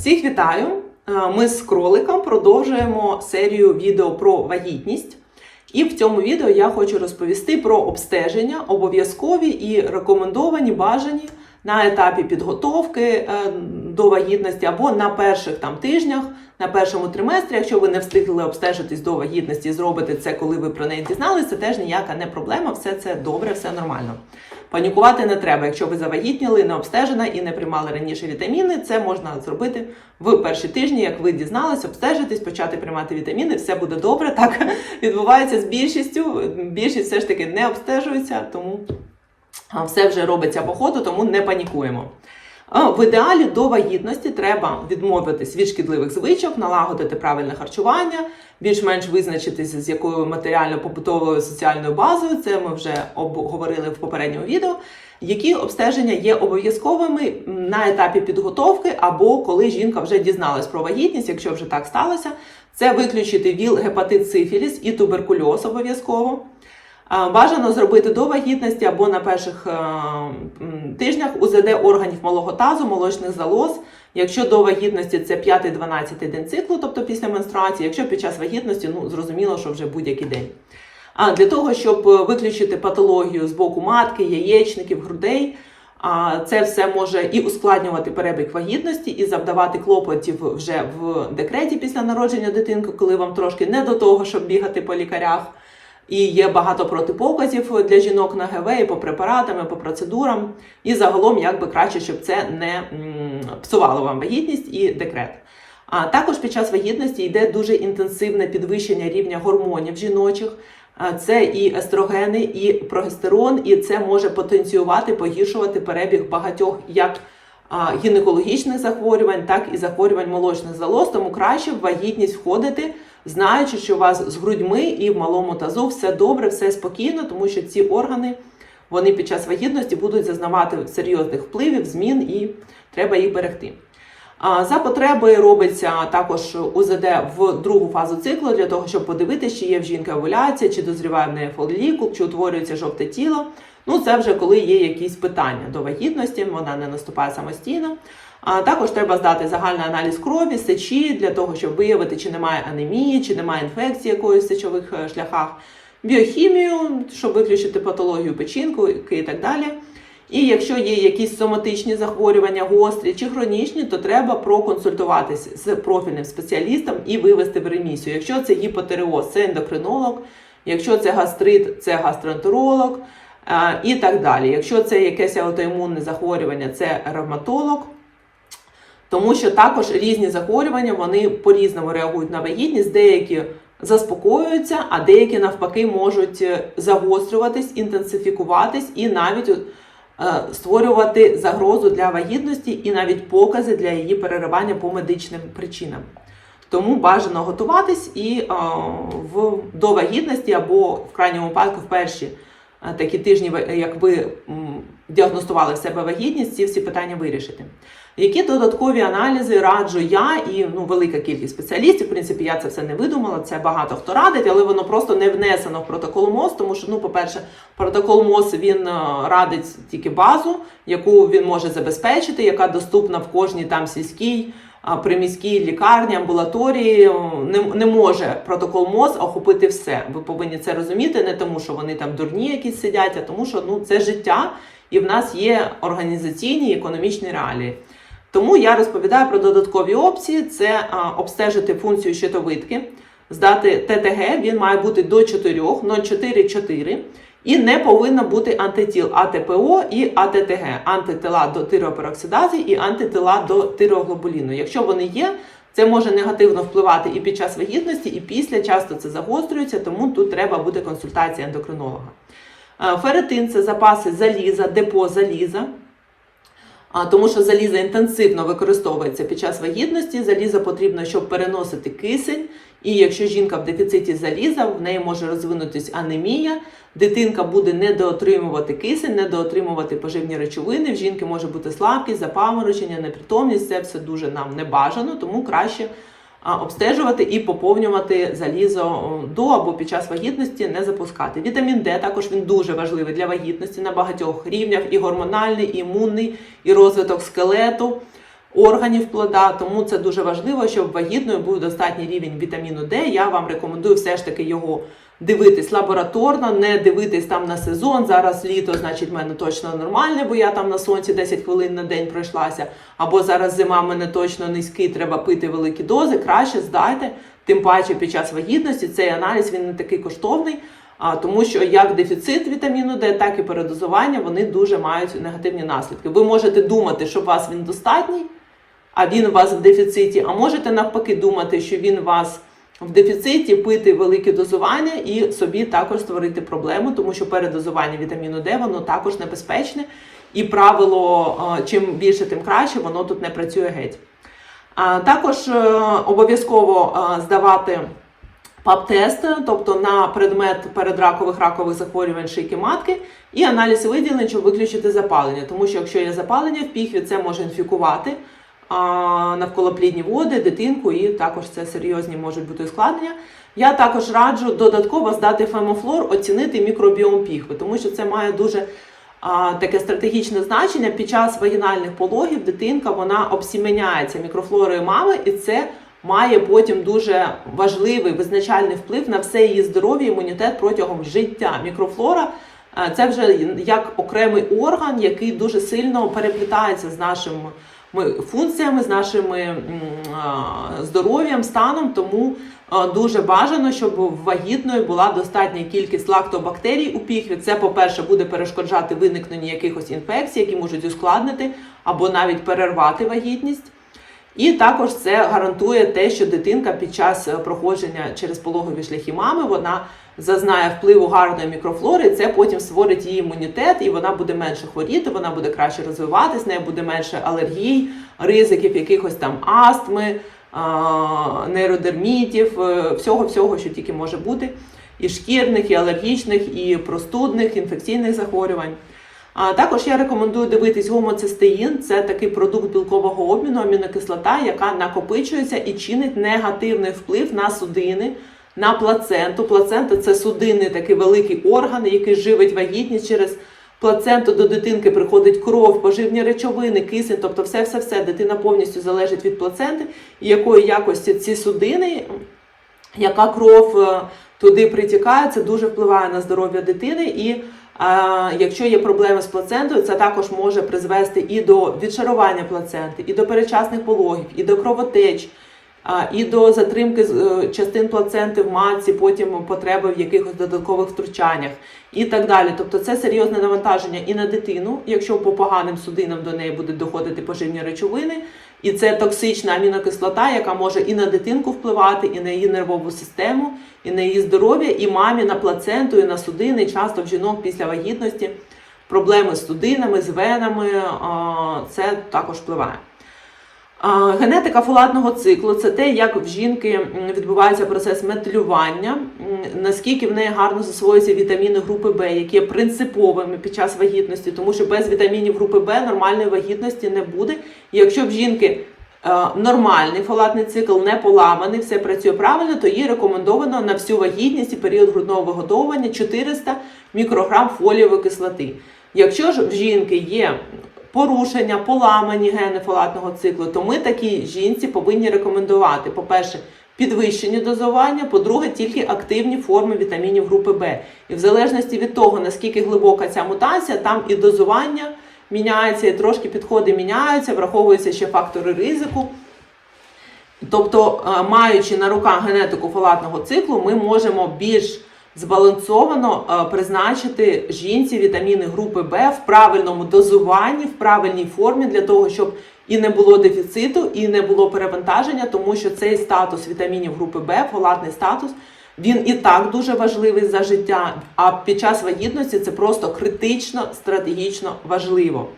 Всіх вітаю! Е, Ми з кроликом продовжуємо серію відео про вагітність. І в цьому відео я хочу розповісти про обстеження, обов'язкові і рекомендовані бажані на етапі підготовки е, до вагітності або на перших там тижнях, на першому триместрі. Якщо ви не встигли обстежитись до вагітності, зробите це, коли ви про неї дізналися, це теж ніяка не проблема, все це добре, все нормально. Панікувати не треба. Якщо ви завагітніли, не обстежена і не приймали раніше вітаміни, це можна зробити в перші тижні, як ви дізналися, обстежитись, почати приймати вітаміни, все буде добре. Так відбувається з більшістю. Більшість все ж таки не обстежується, тому все вже робиться по ходу, тому не панікуємо. В ідеалі до вагітності треба відмовитись від шкідливих звичок, налагодити правильне харчування, більш-менш визначитися, з якою матеріально-побутовою соціальною базою. Це ми вже обговорили в попередньому відео. Які обстеження є обов'язковими на етапі підготовки, або коли жінка вже дізналась про вагітність, якщо вже так сталося, це виключити ВІЛ, гепатит, сифіліс і туберкульоз обов'язково. Бажано зробити до вагітності або на перших е, тижнях УЗД органів малого тазу, молочних залоз. Якщо до вагітності це 5-12 день циклу, тобто після менструації, якщо під час вагітності, ну зрозуміло, що вже будь-який день. А для того, щоб е, виключити патологію з боку матки, яєчників, грудей, це все може і ускладнювати перебіг вагітності, і завдавати клопотів вже в декреті після народження дитинки, коли вам трошки не до того, щоб бігати по лікарях. І є багато протипоказів для жінок на ГВ, і по препаратам, і по процедурам. І загалом, як би краще, щоб це не псувало вам вагітність і декрет. А також під час вагітності йде дуже інтенсивне підвищення рівня гормонів жіночих. Це і естрогени, і прогестерон, і це може потенціювати, погіршувати перебіг багатьох як гінекологічних захворювань, так і захворювань молочних залоз. Тому краще в вагітність входити, знаючи, що у вас з грудьми і в малому тазу все добре, все спокійно, тому що ці органи вони під час вагітності будуть зазнавати серйозних впливів, змін і треба їх берегти. За потреби робиться також УЗД в другу фазу циклу для того, щоб подивитися, чи є в жінки овуляція, чи дозріває в неї фолілікул, чи утворюється жовте тіло. Ну, це вже коли є якісь питання до вагітності, вона не наступає самостійно. А також треба здати загальний аналіз крові, сечі для того, щоб виявити, чи немає анемії, чи немає інфекції якоїсь в сечових е, шляхах, біохімію, щоб виключити патологію печінку і так далі. І якщо є якісь соматичні захворювання, гострі чи хронічні, то треба проконсультуватися з профільним спеціалістом і вивести в ремісію. Якщо це гіпотереоз, це ендокринолог, якщо це гастрит, це гастроентеролог е, і так далі. Якщо це якесь аутоімунне захворювання, це ревматолог. Тому що також різні захворювання вони по-різному реагують на вагітність, деякі заспокоюються, а деякі навпаки можуть е, загострюватись, інтенсифікуватись і навіть е, створювати загрозу для вагітності і навіть покази для її переривання по медичним причинам. Тому бажано готуватись і е, в до вагітності або в крайньому випадку в перші такі тижні, як ви діагностували в себе вагітність, ці всі питання вирішити. Які додаткові аналізи раджу я і ну, велика кількість спеціалістів. В принципі, я це все не видумала. Це багато хто радить, але воно просто не внесено в протокол МОЗ, тому що, ну, по-перше, протокол МОЗ він е, радить тільки базу, яку він може забезпечити, яка доступна в кожній там сільській. Приміській лікарні, амбулаторії не, не може протокол МОЗ охопити все. Ви повинні це розуміти, не тому, що вони там дурні якісь сидять, а тому, що ну це життя, і в нас є організаційні і економічні реалії. Тому я розповідаю про додаткові опції: це а, обстежити функцію щитовидки, здати ТТГ, він має бути до 4, 0,4-4, і не повинно бути антитіл АТПО і АТТГ, антитила до тиреопероксидази і антитила до тиреоглобуліну. Якщо вони є, це може негативно впливати і під час вагітності, і після часто це загострюється, тому тут треба буде консультація ендокринолога. Е, Ферритин – це запаси заліза, депо заліза. Тому що залізо інтенсивно використовується під час вагітності. Залізо потрібно, щоб переносити кисень. І якщо жінка в дефіциті заліза, в неї може розвинутись анемія, дитинка буде недоотримувати кисень, недоотримувати поживні речовини. В жінки може бути слабкість, запаморочення, непритомність. Це все дуже нам не бажано, тому краще обстежувати і поповнювати залізо до або під час вагітності, не запускати. Вітамін Д також він дуже важливий для вагітності на багатьох рівнях: і гормональний, і імунний, і розвиток скелету. Органів плода. Тому це дуже важливо, щоб вагітною був достатній рівень вітаміну Д. Я вам рекомендую все ж таки його дивитись лабораторно, не дивитись там на сезон. Зараз літо, значить, в мене точно нормальне, бо я там на сонці 10 хвилин на день пройшлася. Або зараз зима в мене точно низький, треба пити великі дози. Краще здайте. Тим паче під час вагітності цей аналіз він не такий коштовний. А тому, що як дефіцит вітаміну Д, так і передозування вони дуже мають негативні наслідки. Ви можете думати, що вас він достатній, а він у вас в дефіциті. А можете навпаки думати, що він у вас в дефіциті, пити велике дозування і собі також створити проблему, тому що передозування вітаміну Д воно також небезпечне. І правило е, чим більше, тим краще, воно тут не працює геть. Також е, обов'язково е, здавати ПАП-тест, тобто на предмет передракових ракових захворювань шийки матки, і аналіз виділень, щоб виключити запалення. Тому що якщо є запалення в піхві, це може інфікувати навколоплідні води, дитинку, і також це серйозні можуть бути ускладнення. Я також раджу додатково здати фемофлор, оцінити мікробіом піхви, тому що це має дуже а, таке стратегічне значення. Під час вагінальних пологів дитинка вона обсіменяється мікрофлорою мами, і це має потім дуже важливий визначальний вплив на все її здоров'я, імунітет протягом життя. Мікрофлора це вже як окремий орган, який дуже сильно переплітається з нашими функціями, з нашими здоров'ям, станом. Тому дуже бажано, щоб в вагітної була достатня кількість лактобактерій у піхві. Це, по-перше, буде перешкоджати виникненню якихось інфекцій, які можуть ускладнити або навіть перервати вагітність. І також це гарантує те, що дитинка під час е, проходження через пологові шляхи мами вона зазнає впливу гарної мікрофлори. Це потім створить її імунітет, і вона буде менше хворіти, вона буде краще розвиватись, неї буде менше алергій, ризиків якихось там астми, нейродермітів, е, всього, всього, що тільки може бути, і шкірних, і алергічних, і простудних, інфекційних захворювань. А також я рекомендую дивитись гомоцистеїн. Це такий продукт білкового обміну, амінокислота, яка накопичується і чинить негативний вплив на судини, на плаценту. Плацента це судинний такий великий орган, який живить вагітність через. Плаценту до дитинки приходить кров, поживні речовини, кисень, тобто все-все-все. Дитина повністю залежить від плаценти, і якої якості ці судини, яка кров е, туди притікає, це дуже впливає на здоров'я дитини. І а якщо є проблеми з плацентою, це також може призвести і до відшарування плаценти, і до перечасних пологів, і до кровотеч, і до затримки е, частин плаценти в матці, потім потреби в якихось додаткових втручаннях і так далі. Тобто це серйозне навантаження і на дитину, якщо по поганим судинам до неї будуть доходити поживні речовини. І це токсична амінокислота, яка може і на дитинку впливати, і на її нервову систему, і на її здоров'я, і мамі на плаценту, і на судини. Часто в жінок після вагітності проблеми з судинами, з венами. Це також впливає. Генетика фолатного циклу це те, як в жінки відбувається процес метилювання, наскільки в неї гарно засвоюються вітаміни групи Б, які є принциповими під час вагітності, тому що без вітамінів групи Б нормальної вагітності не буде. І якщо в жінки е, нормальний фолатний цикл не поламаний, все працює правильно, то їй рекомендовано на всю вагітність і період грудного вигодовування 400 мікрограм фолієвої кислоти. Якщо ж в жінки є порушення, поламані гени фолатного циклу, то ми такій жінці повинні рекомендувати, по-перше, підвищені дозування, по-друге, тільки активні форми вітамінів групи Б. І в залежності від того, наскільки глибока ця мутація, там і дозування міняється, і трошки підходи міняються, враховуються ще фактори ризику. Тобто, е, маючи на руках генетику фолатного циклу, ми можемо більш збалансовано е, призначити жінці вітаміни групи Б в правильному дозуванні, в правильній формі для того, щоб і не було дефіциту, і не було перевантаження, тому що цей статус вітамінів групи Б, фолатний статус, він і так дуже важливий за життя. А під час вагітності це просто критично стратегічно важливо.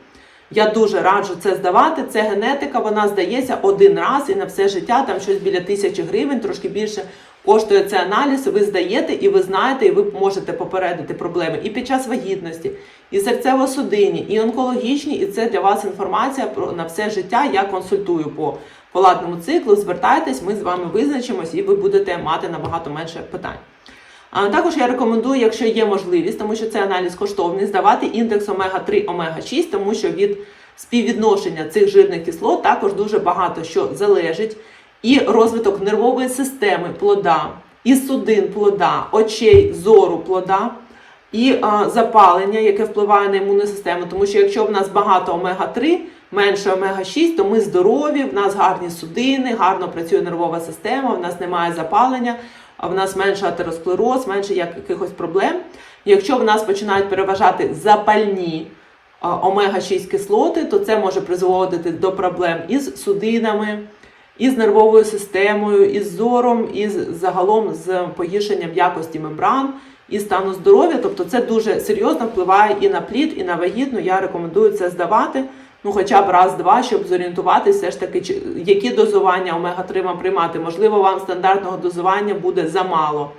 Я дуже раджу це здавати. Це генетика, вона здається один раз і на все життя, там щось біля тисячі гривень, трошки більше коштує цей аналіз, ви здаєте, і ви знаєте, і ви можете попередити проблеми і під час вагітності, і серцево-судинні, і онкологічні, і це для вас інформація про на все життя. Я консультую по палатному циклу. Звертайтесь, ми з вами визначимось, і ви будете мати набагато менше питань. А також я рекомендую, якщо є можливість, тому що це аналіз коштовний, здавати індекс омега 3 омега 6 тому що від співвідношення цих жирних кислот також дуже багато що залежить. І розвиток нервової системи плода, і судин плода, очей, зору плода, і а, запалення, яке впливає на імунну систему. Тому що якщо в нас багато омега-3, менше омега-6, то ми здорові, в нас гарні судини, гарно працює нервова система, в нас немає запалення, в нас менше атеросклероз, менше якихось проблем. Якщо в нас починають переважати запальні омега-6 кислоти, то це може призводити до проблем із судинами, із нервовою системою, із зором, із загалом з погіршенням якості мембран і стану здоров'я. Тобто це дуже серйозно впливає і на плід, і на вагітну. Я рекомендую це здавати. Ну, хоча б раз-два, щоб зорієнтуватися, все ж таки, які дозування омега-3 вам приймати. Можливо, вам стандартного дозування буде замало.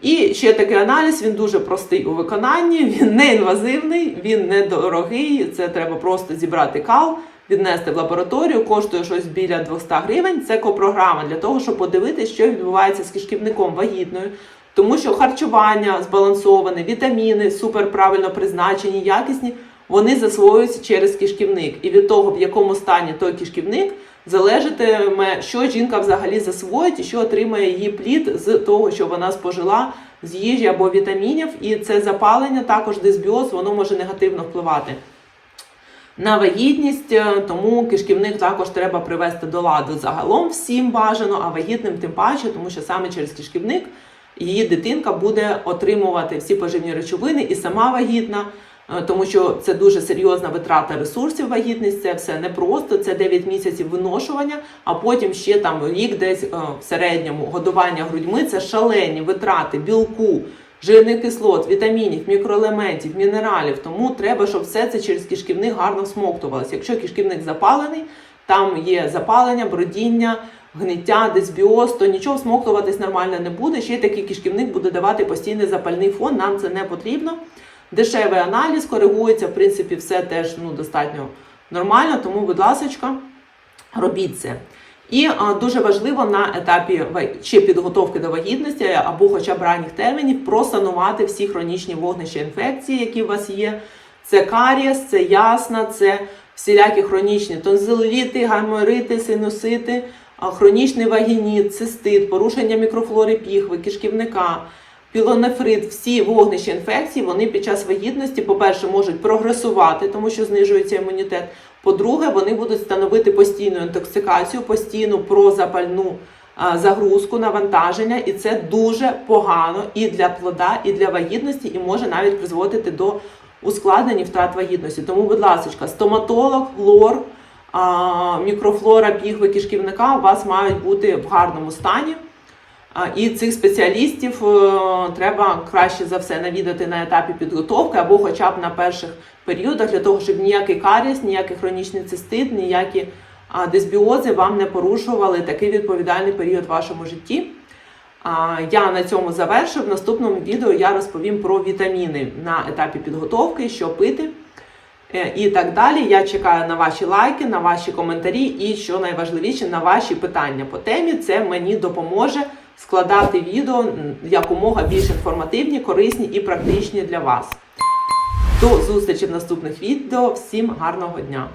І ще такий аналіз, він дуже простий у виконанні, він не інвазивний, він недорогий. Це треба просто зібрати кал, віднести в лабораторію, коштує щось біля 200 гривень. Це копрограма для того, щоб подивитися, що відбувається з кишківником вагітною. Тому що харчування збалансоване, вітаміни супер правильно призначені, якісні, вони засвоюються через кишківник. І від того, в якому стані той кишківник, залежатиме, що жінка взагалі засвоїть і що отримає її плід з того, що вона спожила з їжі або вітамінів. І це запалення, також дисбіоз, воно може негативно впливати. На вагітність, е, тому кишківник також треба привести до ладу загалом всім бажано, а вагітним тим паче, тому що саме через кишківник її дитинка буде отримувати всі поживні речовини і сама вагітна, е, тому що це дуже серйозна витрата ресурсів вагітність, це все непросто, це 9 місяців виношування, а потім ще там рік десь е, в середньому годування грудьми це шалені витрати білку. Жирних кислот, вітамінів, мікроелементів, мінералів. Тому треба, щоб все це через кишківник гарно всмоктувалося. Якщо кишківник запалений, там є запалення, бродіння, гниття, дисбіоз, то нічого всмоктуватись нормально не буде. Ще й такий кишківник буде давати постійний запальний фон. Нам це не потрібно. Дешевий аналіз коригується, в принципі, все теж ну, достатньо нормально. Тому, будь ласка, робіть це. І дуже важливо на етапі чи підготовки до вагітності або хоча б ранніх термінів просанувати всі хронічні вогнища інфекції, які у вас є. Це карієс, це ясна, це всілякі хронічні тонзиліти, гайморити, синусити, хронічний вагініт, цистит, порушення мікрофлори піхви, кишківника, пілонефрит, всі вогнища інфекцій, вони під час вагітності, по-перше, можуть прогресувати, тому що знижується імунітет. По-друге, вони будуть становити постійну інтоксикацію, постійну прозапальну загрузку, навантаження, і це дуже погано і для плода, і для вагітності, і може навіть призводити до ускладнень втрат вагітності. Тому, будь ласка, стоматолог, лор, мікрофлора пігви кишківника у вас мають бути в гарному стані. І цих спеціалістів е, треба краще за все навідати на етапі підготовки або хоча б на перших періодах, для того, щоб ніякий каріс, ніякий хронічний цистит, ніякі дисбіози вам не порушували такий відповідальний період в вашому житті. Я на цьому завершу. В наступному відео я розповім про вітаміни на етапі підготовки, що пити. Е, І так далі. Я чекаю на ваші лайки, на ваші коментарі і, що найважливіше, на ваші питання по темі. Це мені допоможе складати відео якомога більш інформативні, корисні і практичні для вас. До зустрічі в наступних відео. Всім гарного дня!